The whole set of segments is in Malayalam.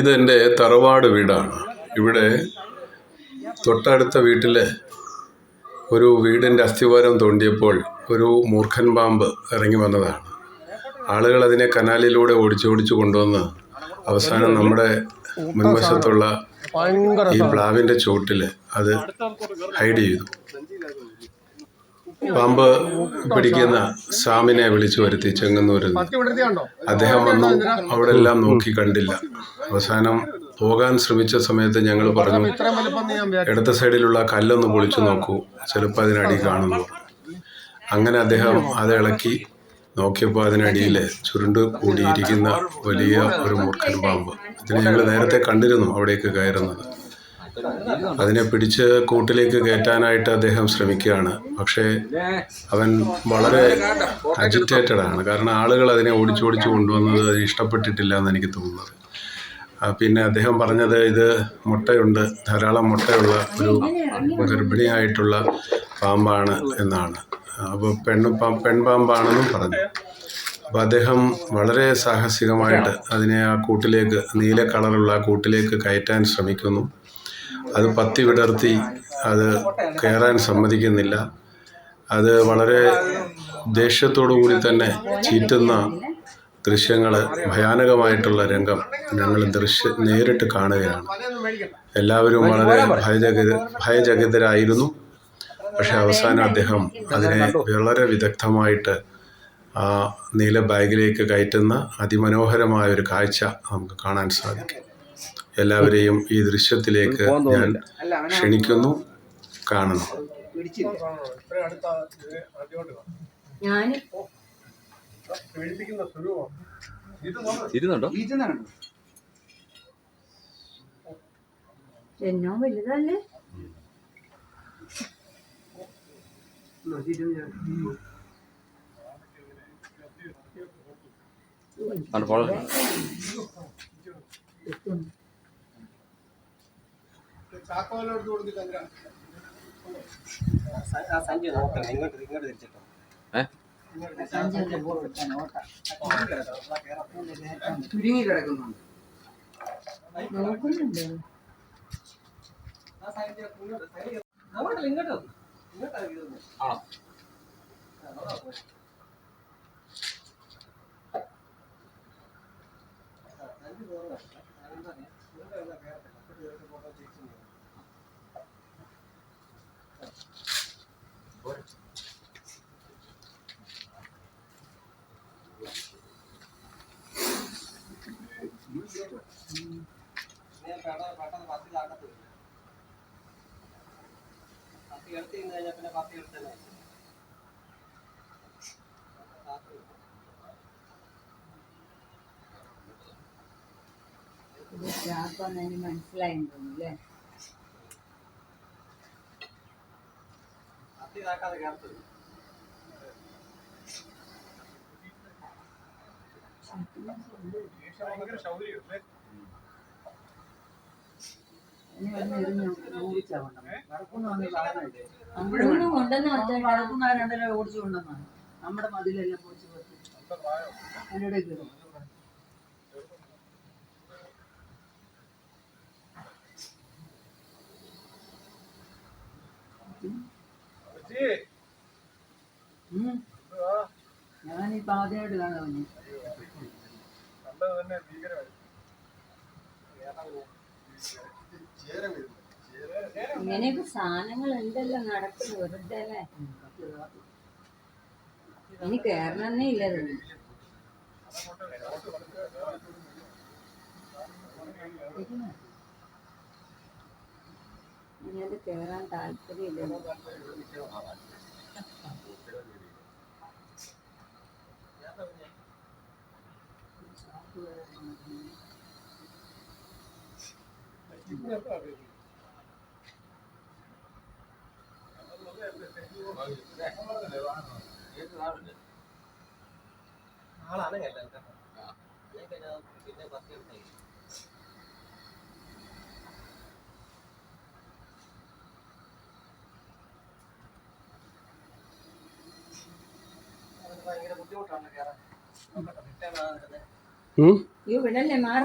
ഇതെന്റെ തറവാട് വീടാണ്. ഇവിടെ തൊട്ടടുത്ത വീട്ടിൽ ഒരു വീടിന്റെ അസ്ഥിവാരം തോണ്ടിയപ്പോൾ ഒരു മൂർഖൻ പാമ്പ് ഇറങ്ങി വന്നതാണ്. ആളുകൾ അതിനെ കനാലിലൂടെ ഓടിച്ചോടിച്ച് കൊണ്ടുവന്ന് അവസാനം നമ്മുടെ മുൻവശത്തുള്ള ഈ പ്ലാവിന്റെ ചുവട്ടിൽ അത് ഹൈഡ് ചെയ്തു. പാമ്പ് പിടിക്കുന്ന സാമിനെ വിളിച്ചു വരുത്തി ചെങ്ങന്നൂരിൽ അദ്ദേഹം വന്നു അവിടെ എല്ലാം നോക്കി കണ്ടില്ല. അവസാനം പോകാൻ ശ്രമിച്ച സമയത്ത് ഞങ്ങൾ പറഞ്ഞു ഇടത്ത സൈഡിലുള്ള കല്ലൊന്ന് പൊളിച്ചു നോക്കൂ. ചിലപ്പോൾ അതിനടി കാണുന്നു. അങ്ങനെ അദ്ദേഹം അത് ഇളക്കി നോക്കിയപ്പോൾ അതിനടിയിൽ ചുരുണ്ട് കൂടിയിരിക്കുന്ന വലിയ ഒരു മൂർഖൻ പാമ്പ്. ഇതിനെ ഞങ്ങൾ നേരത്തെ കണ്ടിരുന്നു അവിടേക്ക് കയറുന്നത്. അതിനെ പിടിച്ച് കൂട്ടിലേക്ക് കയറ്റാനായിട്ട് അദ്ദേഹം ശ്രമിക്കുകയാണ്. പക്ഷേ അവൻ വളരെ അജിറ്റേറ്റഡ് ആണ്. കാരണം ആളുകൾ അതിനെ ഓടിച്ചോടിച്ച് കൊണ്ടുവന്നത് ഇഷ്ടപ്പെട്ടിട്ടില്ല എന്ന് എനിക്ക് തോന്നുന്നത്. പിന്നെ അദ്ദേഹം പറഞ്ഞത് ഇത് മുട്ടയുണ്ട് ധാരാളം മുട്ടയുള്ള ഒരു ഗർഭിണിയായിട്ടുള്ള പാമ്പാണ് എന്നാണ്. അപ്പോൾ പെണ്ണ് പെൺപാമ്പാണെന്നും പറഞ്ഞു. അപ്പോൾ അദ്ദേഹം വളരെ സാഹസികമായിട്ട് അതിനെ ആ കൂട്ടിലേക്ക് നീല കളറുള്ള ആ കൂട്ടിലേക്ക് കയറ്റാൻ ശ്രമിക്കുന്നു. അത് പത്തി വിടർത്തി അത് കയറാൻ സമ്മതിക്കുന്നില്ല. അത് വളരെ ദേഷ്യത്തോടു കൂടി തന്നെ ചീറ്റുന്ന ദൃശ്യങ്ങൾ ഭയാനകമായിട്ടുള്ള രംഗം ഞങ്ങൾ ദൃശ്യ നേരിട്ട് കാണുകയാണ്. എല്ലാവരും വളരെ ഭയചകിത ഭയചകിതരായിരുന്നു. പക്ഷെ അവസാനം അദ്ദേഹം അതിനെ വളരെ വിദഗ്ധമായിട്ട് ആ നീല ബാഗിലേക്ക് കയറ്റുന്ന അതിമനോഹരമായ ഒരു കാഴ്ച നമുക്ക് കാണാൻ സാധിക്കും. എല്ലാവരെയും ഈ ദൃശ്യത്തിലേക്ക് ഞാൻ ക്ഷണിക്കുന്നു കാണുന്നു. ഞാൻ ഇരുന്നുണ്ടോ? എന്നോ വലുതല്ലേ? പോള ഏ ചുരുങ്ങി കിടക്കുന്നുണ്ട് നോക്കുന്നുണ്ട് ഇത് ചാപ്പാന്ന് മനസ്സിലായെന്ന് തോന്നുന്നു അല്ലേ ഇനി വന്ന് എറിഞ്ഞ് ഓടിച്ചാ കൊണ്ടുവന്നത്. വടക്കുന്ന് വന്ന് സാധനമില്ലേ? അവിടെ നിന്ന് കൊണ്ടുവന്ന് അവിടെ വെച്ചാൽ വടക്കുന്ന് ആ രണ്ടെണ്ണം ഓടിച്ചു കൊണ്ടുവന്നാണ് നമ്മുടെ മതിലെല്ലാം പൊടിച്ചു അതിനിടെ ആദ്യമായിട്ട് കാണാൻ കുഞ്ഞ് ഇങ്ങനെയൊക്കെ സാധനങ്ങൾ ഉണ്ടല്ലോ നടക്കുന്നു വെറുതെ അല്ലേ? ഇനി കേറണമെന്നേ ഇല്ല തന്നെ ഇനി അത് കേറാൻ. ഈ വിടല്ലേ മാറ.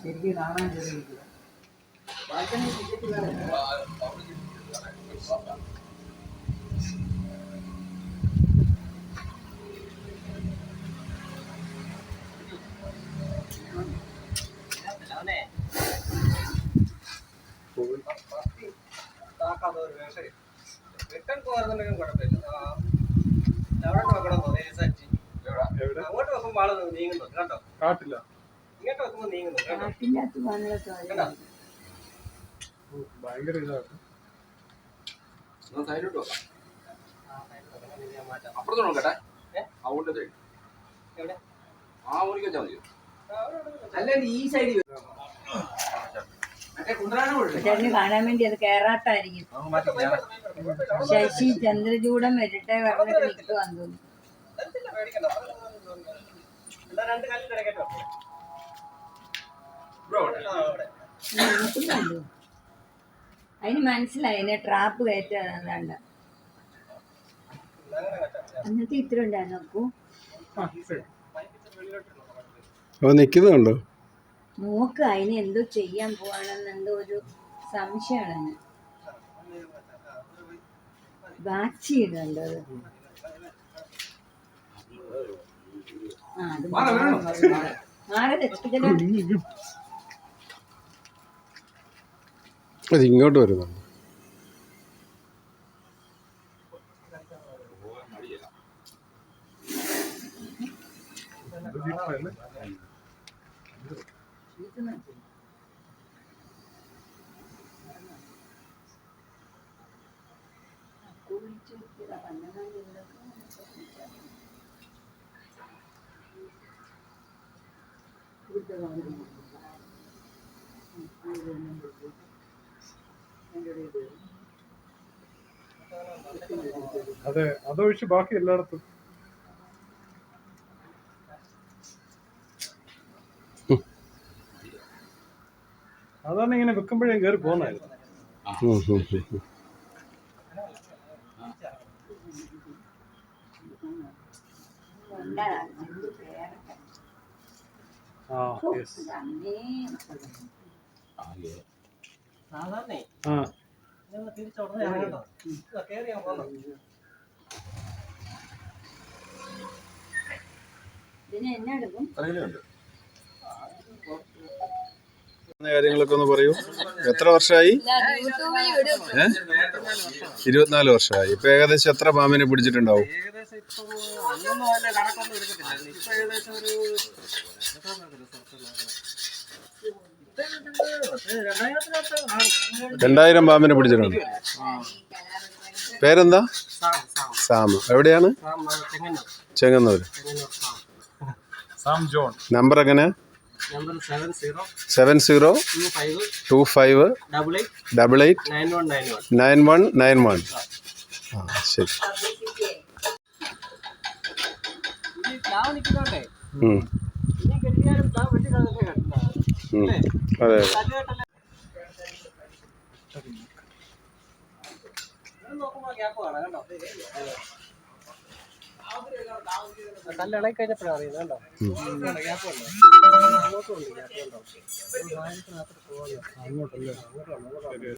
ശരിക്കും കാണാൻ ചെറിയ ബാൽക്കണി ടിക്കറ്റ് വേണം റിട്ടേൺ പോകാറുണ്ടെങ്കിലും കുഴപ്പമില്ല ആ, അവിടെ വെക്കണം തോന്നി അങ്ങോട്ട് വെക്കുമ്പോൾ ആൾ നീങ്ങുന്നുണ്ട് കേട്ടോ കാട്ടില്ല. ഇങ്ങോട്ട് വെക്കുമ്പോൾ നീങ്ങുന്നുണ്ട് കേട്ടോ സാധ്യത ഭയങ്കര ഇതാണ് സൈഡിലോട്ട് വെക്കാം. ആ, side വെക്കണം. ഇത് ഞാൻ മാറ്റാം. അപ്പുറത്ത് നോക്കട്ടെ. ഏ? ആ കൊണ്ട് സൈഡ് എവിടെ? ആ ഊണിക്ക് വെച്ചാൽ മതി ആ, അവിടെ, അവിടെ, അവിടെ. അല്ലെങ്കിൽ ഈ സൈഡിൽ ചേട്ടന് കാണാൻ വേണ്ടി അത് കേറാട്ടായിരിക്കും ശശി ചന്ദ്രചൂടം വരട്ടെ പറഞ്ഞിട്ട് നിൽക്കുവാന്ന് തോന്നുന്നു. അതിന് മനസ്സിലായി എന്നെ ട്രാപ്പ് കയറ്റാതാണ്ട് അന്നത്തെ ഇത്ര ഉണ്ടായിരുന്നു നോക്കൂ നിൽക്കുന്നുണ്ടോ നോക്ക് അതിന് എന്തോ ചെയ്യാൻ പോവാണെന്ന് എന്തോ ഒരു സംശയമാണ് വാച്ച് ചെയ്യുന്നുണ്ടോ അത്? ആ അത് മാറി രക്ഷിക്കല അത് ഇങ്ങോട്ട് വരുന്നുണ്ട് അതെ അതൊഴിച്ച് ബാക്കി എല്ലായിടത്തും. അതാണ് ഇങ്ങനെ വെക്കുമ്പോഴേ കയറി പോകുന്നായിരുന്നു. ആ യെസ് ആ. ഇതിന് എന്നെ എടുക്കും? കാര്യങ്ങളൊക്കെ ഒന്ന് പറയൂ. എത്ര വർഷമായി? ഏ? ഇരുപത്തിനാല് വർഷമായി. ഇപ്പൊ ഏകദേശം എത്ര പാമ്പിനെ പിടിച്ചിട്ടുണ്ടാവും. രണ്ടായിരം പാമ്പിനെ പിടിച്ചിട്ടുണ്ട്. പേരെന്താ? സാമ എവിടെയാണ്? ചെങ്ങന്നൂര്. ചെങ്ങന്നൂർ, നമ്പർ എങ്ങനെ number seven zero two five double eight nine one nine one ആ ശരി. അതെ കല്ലുകെട്ടല്ല ഗ്യാപ്പ് കാണാം കണ്ടോ കല്ല് ഇളകി കഴിഞ്ഞപ്പോഴാണ് അറിയുന്നത് കണ്ടോ? ഗ്യാപ്പ് ഉണ്ടോ അങ്ങോട്ടും ഉണ്ട് ഗ്യാപ്പ് കണ്ടോ അങ്ങോട്ടല്ലേ അങ്ങോട്ടാണ്